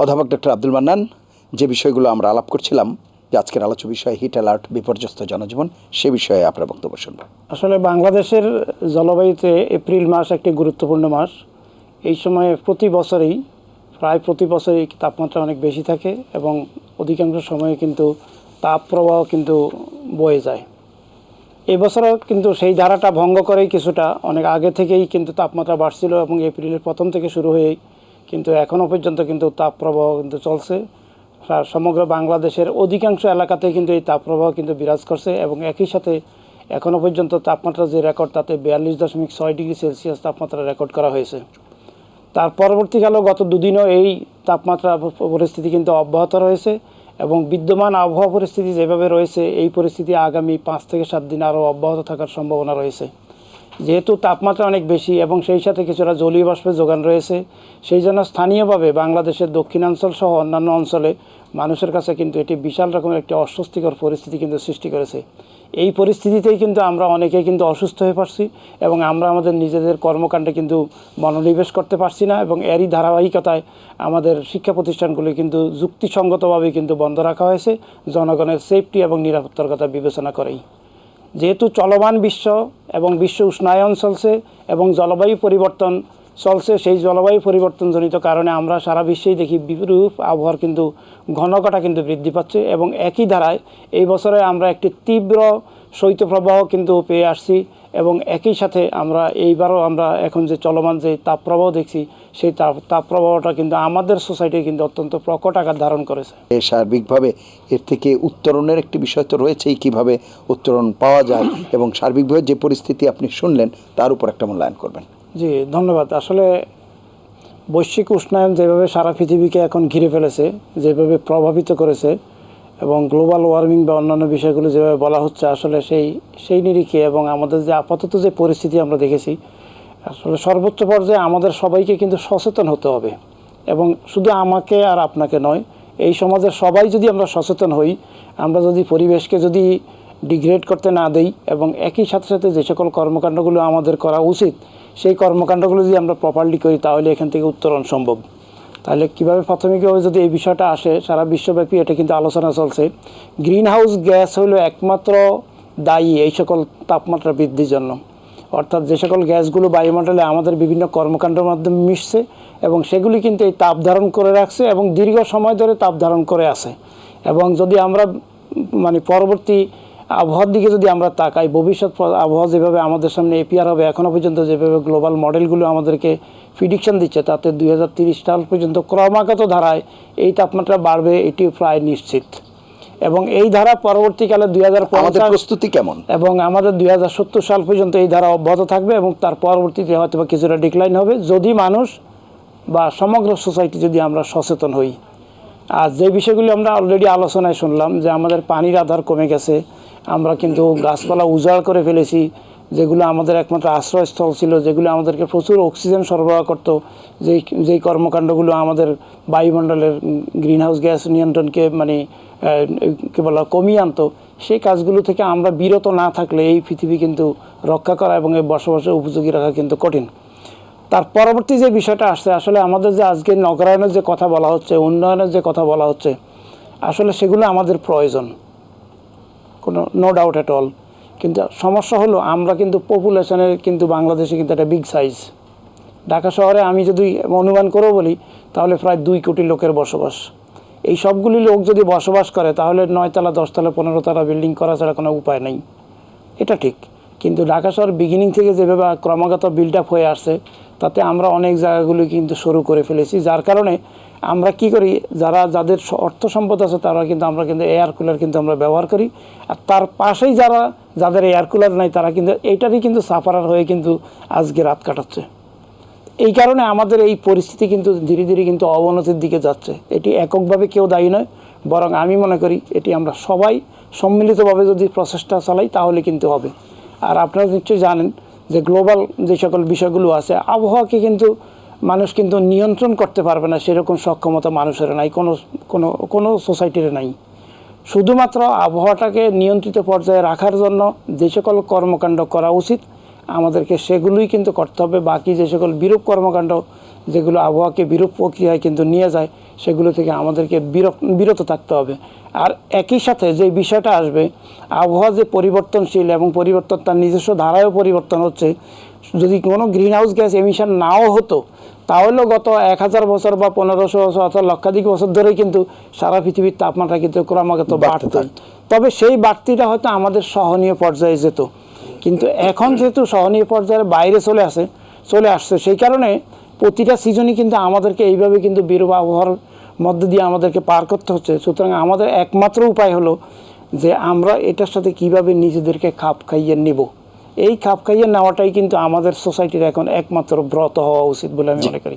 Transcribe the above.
অধ্যাপক ডক্টর আব্দুল মান্নান, যে বিষয়গুলো আমরা আলাপ করছিলাম, যে আজকের আলোচ্য বিষয়, হিট অ্যালার্ট, বিপর্যস্ত জনজীবন, সে বিষয়ে আপনার বক্তব্য শুনব। আসলে বাংলাদেশের জলবায়ুতে এপ্রিল মাস একটি গুরুত্বপূর্ণ মাস। এই সময়ে প্রতি বছরেই, প্রায় প্রতি বছরই তাপমাত্রা অনেক বেশি থাকে এবং অধিকাংশ সময়ে কিন্তু তাপপ্রবাহ কিন্তু বয়ে যায়। এবছরও কিন্তু সেই ধারাটা ভঙ্গ করেই কিছুটা, অনেক আগে থেকেই কিন্তু তাপমাত্রা বাড়ছিল এবং এপ্রিলের প্রথম থেকে শুরু হয়েই কিন্তু এখনও পর্যন্ত কিন্তু তাপপ্রবাহ কিন্তু চলছে। সমগ্র বাংলাদেশের অধিকাংশ এলাকাতে কিন্তু এই তাপপ্রবাহ কিন্তু বিরাজ করছে এবং একই সাথে এখনও পর্যন্ত তাপমাত্রা যে রেকর্ড, তাতে বিয়াল্লিশ দশমিক ছয় ডিগ্রি সেলসিয়াস তাপমাত্রা রেকর্ড করা হয়েছে। তার পরবর্তীকালেও গত দুদিনও এই তাপমাত্রা পরিস্থিতি কিন্তু অব্যাহত রয়েছে এবং বিদ্যমান আবহাওয়া পরিস্থিতি যেভাবে রয়েছে, এই পরিস্থিতি আগামী পাঁচ থেকে সাত দিন আরও অব্যাহত থাকার সম্ভাবনা রয়েছে। যেহেতু তাপমাত্রা অনেক বেশি এবং সেই সাথে কিছুটা জলীয় বাষ্পের যোগান রয়েছে, সেই জন্য স্থানীয়ভাবে বাংলাদেশের দক্ষিণাঞ্চল সহ অন্যান্য অঞ্চলে মানুষের কাছে কিন্তু এটি বিশাল রকমের একটি অস্বস্তিকর পরিস্থিতি কিন্তু সৃষ্টি করেছে। এই পরিস্থিতিতেই কিন্তু আমরা অনেকেই কিন্তু অসুস্থ হয়ে পারছি এবং আমরা আমাদের নিজেদের কর্মকাণ্ডে কিন্তু মনোনিবেশ করতে পারছি না এবং এরই ধারাবাহিকতায় আমাদের শিক্ষা প্রতিষ্ঠানগুলি কিন্তু যুক্তিসঙ্গতভাবে কিন্তু বন্ধ রাখা হয়েছে, জনগণের সেফটি এবং নিরাপত্তার কথা বিবেচনা করেই। যেহেতু চলমান বিশ্ব এবং বিশ্ব উষ্ণায়ন চলছে এবং জলবায়ু পরিবর্তন চলছে, সেই জলবায়ু পরিবর্তনজনিত কারণে আমরা সারা বিশ্বেই দেখি বিরূপ আবহাওয়ার কিন্তু ঘনঘটা কিন্তু বৃদ্ধি পাচ্ছে এবং একই ধারায় এই বছরে আমরা একটি তীব্র শৈত্যপ্রবাহ কিন্তু পেয়ে আসছি এবং একই সাথে আমরা এইবারও আমরা এখন যে চলমান যে তাপপ্রবাহ দেখছি সেই তাপ তাপপ্রবাহটা কিন্তু আমাদের সোসাইটি কিন্তু অত্যন্ত প্রকট আকার ধারণ করেছে। এ সার্বিকভাবে এর থেকে উত্তরণের একটি বিষয় তো রয়েছেই কীভাবে উত্তরণ পাওয়া যায় এবং সার্বিকভাবে যে পরিস্থিতি আপনি শুনলেন তার উপর একটা মূল্যায়ন করবেন। জি ধন্যবাদ। আসলে বৈশ্বিক উষ্ণায়ন যেভাবে সারা পৃথিবীকে এখন ঘিরে ফেলেছে যেভাবে প্রভাবিত করেছে এবং গ্লোবাল ওয়ার্মিং বা অন্যান্য বিষয়গুলো যেভাবে বলা হচ্ছে, আসলে সেই সেই নিরিখে এবং আমাদের যে আপাতত যে পরিস্থিতি আমরা দেখেছি, আসলে সর্বোচ্চ পর্যায়ে আমাদের সবাইকে কিন্তু সচেতন হতে হবে। এবং শুধু আমাকে আর আপনাকে নয়, এই সমাজের সবাই যদি আমরা সচেতন হই, আমরা যদি পরিবেশকে যদি ডিগ্রেড করতে না দেই এবং একই সাথে সাথে যে সকল কর্মকাণ্ডগুলো আমাদের করা উচিত, সেই কর্মকাণ্ডগুলো যদি আমরা প্রপারলি করি, তাহলে এখান থেকে উত্তরণ সম্ভব। তাহলে কীভাবে প্রাথমিকভাবে যদি এই বিষয়টা আসে, সারা বিশ্বব্যাপী এটা কিন্তু আলোচনা চলছে। গ্রিন হাউস গ্যাস হলো একমাত্র দায়ী এই সকল তাপমাত্রা বৃদ্ধির জন্য। অর্থাৎ যে সকল গ্যাসগুলো বায়ুমণ্ডলে আমাদের বিভিন্ন কর্মকাণ্ডের মাধ্যমে মিশছে এবং সেগুলি কিন্তু এই তাপ ধারণ করে রাখছে এবং দীর্ঘ সময় ধরে তাপ ধারণ করে আছে। এবং যদি আমরা মানে পরবর্তী আবহাওয়ার দিকে যদি আমরা তাকাই ভবিষ্যৎ আবহাওয়া যেভাবে আমাদের সামনে এপিয়ার হবে এখনও পর্যন্ত যেভাবে গ্লোবাল মডেলগুলো আমাদেরকে প্রিডিকশন দিচ্ছে তাতে দুই সাল পর্যন্ত ক্রমাগত ধারায় এই তাপমাত্রা বাড়বে এটি প্রায় নিশ্চিত। এবং এই ধারা পরবর্তীকালে দুই আমাদের প্রস্তুতি কেমন? এবং আমাদের দুই হাজার সত্তর সাল পর্যন্ত এই ধারা অব্যাহত থাকবে এবং তার পরবর্তীতে হয়তো বা কিছুটা ডিক্লাইন হবে। যদি মানুষ বা সমগ্র সোসাইটি যদি আমরা সচেতন হই। আর যে বিষয়গুলি আমরা অলরেডি আলোচনায় শুনলাম যে আমাদের পানির আধার কমে গেছে আমরা কিন্তু গাছপালা উজাড় করে ফেলেছি, যেগুলো আমাদের একমাত্র আশ্রয়স্থল ছিল, যেগুলো আমাদেরকে প্রচুর অক্সিজেন সরবরাহ করতো, যেই যেই কর্মকাণ্ডগুলো আমাদের বায়ুমণ্ডলের গ্রিন হাউস গ্যাস নিয়ন্ত্রণকে মানে কি বলা, কমিয়ে আনতো, সেই কাজগুলো থেকে আমরা বিরত না থাকলে এই পৃথিবী কিন্তু রক্ষা করা এবং এই বসবাসের উপযোগী রাখা কিন্তু কঠিন। তার পরবর্তী যে বিষয়টা আসছে, আসলে আমাদের যে আজকে নগরায়নের যে কথা বলা হচ্ছে, উন্নয়নের যে কথা বলা হচ্ছে, আসলে সেগুলো আমাদের প্রয়োজন। কোনো নো ডাউট অ্যাট অল কিন্তু সমস্যা হলো, আমরা কিন্তু পপুলেশনের কিন্তু বাংলাদেশে কিন্তু একটা বিগ সাইজ ঢাকা শহরে আমি যদি অনুমান করেও বলি, তাহলে প্রায় দুই কোটি লোকের বসবাস। এই সবগুলি লোক যদি বসবাস করে, তাহলে নয়তলা দশতলা পনেরো তলা বিল্ডিং করা ছাড়া কোনো উপায় নেই। এটা ঠিক। কিন্তু ঢাকা শহর বিগিনিং থেকে যেভাবে ক্রমাগত বিল্ড আপ হয়ে আসছে, তাতে আমরা অনেক জায়গাগুলি কিন্তু শুরু করে ফেলেছি, যার কারণে আমরা কি করি? যারা যাদের অর্থ সম্পদ আছে, তারা কিন্তু আমরা কিন্তু এয়ার কুলার কিন্তু আমরা ব্যবহার করি। আর তার পাশেই যারা, যাদের এয়ার কুলার নাই, তারা কিন্তু এইটারই কিন্তু সাফারার হয়ে কিন্তু আজকে রাত কাটাচ্ছে। এই কারণে আমাদের এই পরিস্থিতি কিন্তু ধীরে ধীরে কিন্তু অবনতির দিকে যাচ্ছে। এটি এককভাবে কেউ দায়ী নয়, বরং আমি মনে করি এটি আমরা সবাই সম্মিলিতভাবে যদি প্রচেষ্টা চালাই, তাহলে কিন্তু হবে। আর আপনারা নিশ্চয়ই জানেন যে গ্লোবাল যে সকল বিষয়গুলো আছে, আবহাওয়াকে কিন্তু মানুষ কিন্তু নিয়ন্ত্রণ করতে পারবে না, সেরকম সক্ষমতা মানুষের নাই, কোনো কোনো কোনো সোসাইটির নাই। শুধুমাত্র আবহাওয়াটাকে নিয়ন্ত্রিত পর্যায়ে রাখার জন্য যে সকল কর্মকাণ্ড করা উচিত, আমাদেরকে সেগুলোই কিন্তু করতে হবে। বাকি যে সকল বিরূপ কর্মকাণ্ড, যেগুলো আবহাওয়াকে বিরূপ প্রক্রিয়ায় কিন্তু নিয়ে যায়, সেগুলো থেকে আমাদেরকে বিরত থাকতে হবে। আর একই সাথে যে বিষয়টা আসবে, আবহাওয়া যে পরিবর্তনশীল এবং পরিবর্তন তার নিজস্ব ধারায়ও পরিবর্তন হচ্ছে। যদি কোনো গ্রিন হাউস গ্যাস এমিশন নাও হতো তাহলেও গত এক হাজার বছর বা পনেরোশো বছর অথবা লক্ষাধিক বছর ধরেই কিন্তু সারা পৃথিবীর তাপমাত্রা কিন্তু ক্রমাগত বাড়তে। তবে সেই বাড়তিটা হয়তো আমাদের সহনীয় পর্যায়ে যেত। কিন্তু এখন যেহেতু সহনীয় পর্যায়ের বাইরে চলে আসে চলে আসছে সেই কারণে প্রতিটা সিজনই কিন্তু আমাদেরকে এইভাবে কিন্তু বিরূপ আবহাওয়ার মধ্য দিয়ে আমাদেরকে পার করতে হচ্ছে। সুতরাং আমাদের একমাত্র উপায় হলো যে আমরা এটার সাথে কীভাবে নিজেদেরকে খাপ খাইয়ে নিব। এই খাপ খাইয়ে নেওয়াটাই কিন্তু আমাদের সোসাইটির এখন একমাত্র ব্রত হওয়া উচিত বলে আমি মনে করি।